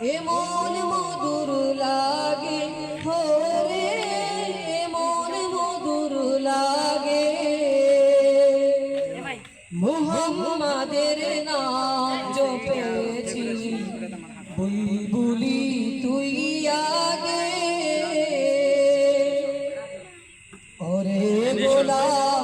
এমন মধুর লাগে হরে এমন মধুর লাগে। মুহাম্মাদের নাম জপেছি বুলবুলি তুই আগে। ওরে গোলাম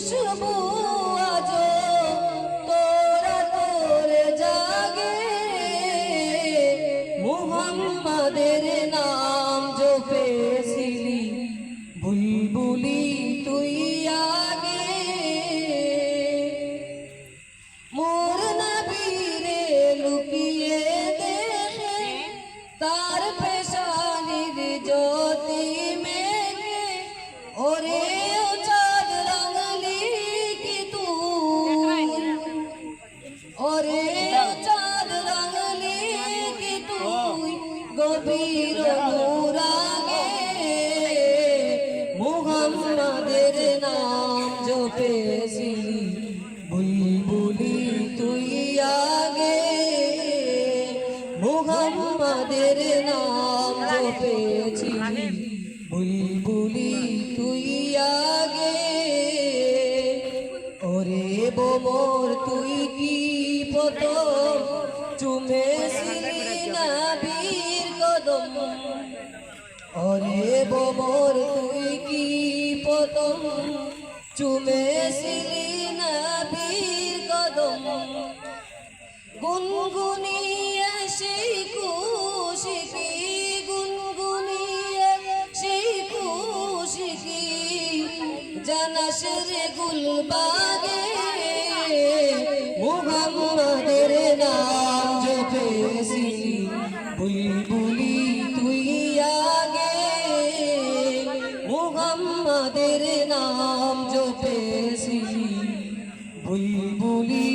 chamou. মুহাম্মাদের নাম জপেছিলি বুলবুলি, তুই আগে। ওরে বোমর, তুই কি প্রথম? চুমেছিলি না বীর কদম। ওরে বোমর, তুই কি প্রথম? চুমেছিলি না বীর কদম। গুনগুনিয়ে জানাস রে গুলবাগে মুহাম্মাদের নাম জপেছিলি বুলবুলি তুই আগে। মুহাম্মাদের নাম জপেছিলি বুলবুলি